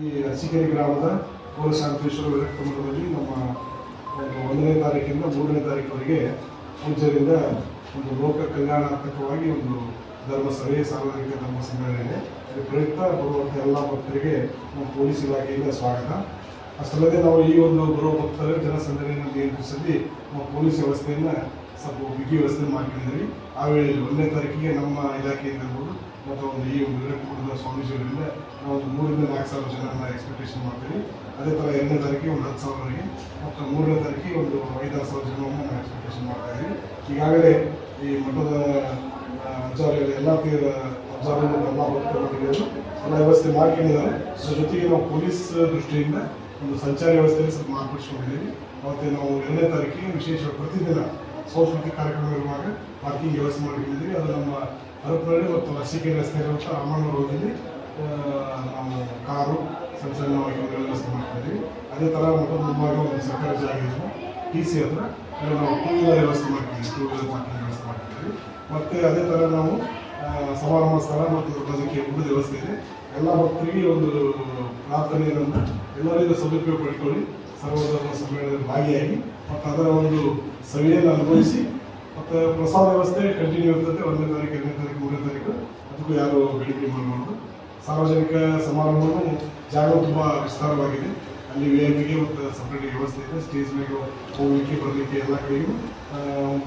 ಈ ಅರಸಿಕೇರಿ ಗ್ರಾಮದ ಪೌರ ಶಾಂತೇಶ್ವರ ಕ್ರಮದಲ್ಲಿ ನಮ್ಮ ಒಂದು ಒಂದನೇ ತಾರೀಕಿಂದ ಮೂರನೇ ತಾರೀಕುವರೆಗೆ ಪೂಜರಿಂದ ಒಂದು ಲೋಕ ಕಲ್ಯಾಣಾತ್ಮಕವಾಗಿ ಒಂದು ಧರ್ಮ ಸಭೆ ಸಾರ್ವಜನಿಕ ಧರ್ಮ ಸಮ್ಮೇಳನ ಇದೆ. ಇದರ ಪ್ರಯುಕ್ತ ಬರುವಂಥ ಎಲ್ಲ ಭಕ್ತರಿಗೆ ನಮ್ಮ ಪೊಲೀಸ್ ಇಲಾಖೆಯಿಂದ ಸ್ವಾಗತ. ಅಷ್ಟಲ್ಲದೆ ನಾವು ಈ ಒಂದು ಬರುವ ಭಕ್ತರ ಜನಸಂದಣಿಯನ್ನು ನಿಯಂತ್ರಿಸಲಿ, ನಮ್ಮ ಪೊಲೀಸ್ ವ್ಯವಸ್ಥೆಯನ್ನು ಸ್ವಲ್ಪ ಬಿಗಿ ವ್ಯವಸ್ಥೆ ಮಾಡ್ಕೊಂಡಿದ್ದೀವಿ ಆ ವೇಳೆಯಲ್ಲಿ ಒಂದನೇ ತಾರೀಕಿಗೆ ನಮ್ಮ ಇಲಾಖೆಯಿಂದ ಇರ್ಬೋದು ಮತ್ತು ಒಂದು ಈ ಒಂದು ವಿರಕ್ತಪುರದ ಸ್ವಾಮೀಜಿಯವರಿಂದ ನಾವು ಒಂದು ಮೂರಿಂದ ನಾಲ್ಕು ಸಾವಿರ ಜನರನ್ನ ಎಕ್ಸ್ಪೆಕ್ಟೇಷನ್ ಮಾಡ್ತೀವಿ. ಅದೇ ಥರ ಎರಡನೇ ತಾರೀಕಿಗೆ ಒಂದು ಹತ್ತು ಸಾವಿರವರೆಗೆ ಮತ್ತು ಮೂರನೇ ತಾರೀಕಿಗೆ ಒಂದು ಐದಾರು ಸಾವಿರ ಜನವನ್ನು ನಾವು ಎಕ್ಸ್ಪೆಕ್ಟೇಷನ್ ಮಾಡ್ತಾ ಇದ್ದೀವಿ. ಈಗಾಗಲೇ ಈ ಮಠದ ಅಜ್ಜಾರು ಎಲ್ಲ ಅಜ್ಜಾರು ಎಲ್ಲ ಭಕ್ತರು ಎಲ್ಲ ವ್ಯವಸ್ಥೆ ಮಾಡ್ಕೊಂಡಿದ್ದಾರೆ. ಸೊ ಜೊತೆಗೆ ನಾವು ಪೊಲೀಸ್ ದೃಷ್ಟಿಯಿಂದ ಒಂದು ಸಂಚಾರ ವ್ಯವಸ್ಥೆಯಲ್ಲಿ ಸ್ವಲ್ಪ ಮಾರ್ಪಡಿಸ್ಕೊಂಡಿದ್ದೀವಿ ಮತ್ತು ನಾವು ಎರಡನೇ ತಾರೀಕಿಗೆ ವಿಶೇಷ ಪ್ರತಿದಿನ ಸಾಂಸ್ಕೃತಿಕ ಕಾರ್ಯಕ್ರಮ ಇರುವಾಗ ಪಾರ್ಕಿಂಗ್ ವ್ಯವಸ್ಥೆ ಮಾಡಿಕೊಂಡಿದ್ದೀವಿ ಅದು ನಮ್ಮ ಹರಪನಹಳ್ಳಿ ಮತ್ತು ಲಸಿಕೆ ರಸ್ತೆ ಇರುವಂಥ ಅಮ್ಮನ ರೋಡಲ್ಲಿ ನಾವು ಕಾರು ಸಣ್ಣ ಸಣ್ಣ ವಾಹನಗಳ ವ್ಯವಸ್ಥೆ ಮಾಡ್ಕೊಂಡಿದ್ದೀವಿ ಅದೇ ಥರ ಮತ್ತು ಮುಂಭಾಗ ಒಂದು ಸರ್ಕಾರಿ ಜಾಗ ಇದೆ ಟಿ ಸಿ ಹತ್ರ ನಾವು ಟೂ ವೀಲರ್ ವ್ಯವಸ್ಥೆ ಮಾಡ್ತೀವಿ ಟೂ ವೀಲರ್ ಪಾರ್ಕಿಂಗ್ ವ್ಯವಸ್ಥೆ ಮಾಡ್ತೀವಿ ಮತ್ತು ಅದೇ ಥರ ನಾವು ಸಮಾರಂಭ ಸ್ಥಳ ಮತ್ತು ಅದಕ್ಕೆ ಉಳಿದ ವ್ಯವಸ್ಥೆ ಇದೆ. ಎಲ್ಲ ಭಕ್ತರಿಗೆ ಒಂದು ಪ್ರಾರ್ಥನೆ ಎಲ್ಲರಿಗೂ ಸದುಪಯೋಗ ಪಡ್ಕೊಳ್ಳಿ. ಸರ್ವಧರ್ಮ ಸಮ್ಮೇಳನದಲ್ಲಿ ಭಾಗಿಯಾಗಿ. ಮತ್ತು ಅದರ ಒಂದು ಸವಿಯನ್ನು ಅನುಭವಿಸಿ, ಮತ್ತು ಪ್ರಸಾದ ವ್ಯವಸ್ಥೆ ಕಂಟಿನ್ಯೂ ಇರ್ತದೆ. ಒಂದನೇ ತಾರೀಕು, ಎರಡನೇ ತಾರೀಕು, ಮೂರನೇ ತಾರೀಕು. ಅದಕ್ಕೂ ಯಾರು ಬೇಡಿಕೆ ಮಾಡಬಾರ್ದು ಸಾರ್ವಜನಿಕ ಸಮಾರಂಭವೂ ಜಾಗ ತುಂಬ ವಿಸ್ತಾರವಾಗಿದೆ. ಅಲ್ಲಿ ವಿ ಐ ಪಿಗೆ ಮತ್ತು ಸಪ್ರೇಟ್ ವ್ಯವಸ್ಥೆ ಇದೆ. ಸ್ಟೇಜ್ ಮೇಲೆ ಹೋಗಲಿಕ್ಕೆ, ಬರಲಿಕ್ಕೆ ಎಲ್ಲ ಕಡೆಗೂ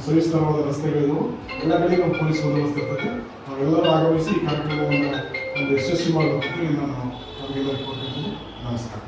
ಸವಿಸ್ತಾರವಾದ ರಸ್ತೆಗಳಿದ್ದವು ಎಲ್ಲ ಕಡೆಗೂ ಪೊಲೀಸ್ ಬಂದೋಬಸ್ತ್ ಇರ್ತದೆ. ನಾವೆಲ್ಲರೂ ಆಗಮಿಸಿ ಈ ಕಾರ್ಯಕ್ರಮವನ್ನು ಒಂದು ಯಶಸ್ವಿ ಮಾಡಬೇಕು ನಾನು ನಮಗೆಲ್ಲರಿಗೂ ಕೊಟ್ಟಿದ್ದೀನಿ. ನಮಸ್ಕಾರ.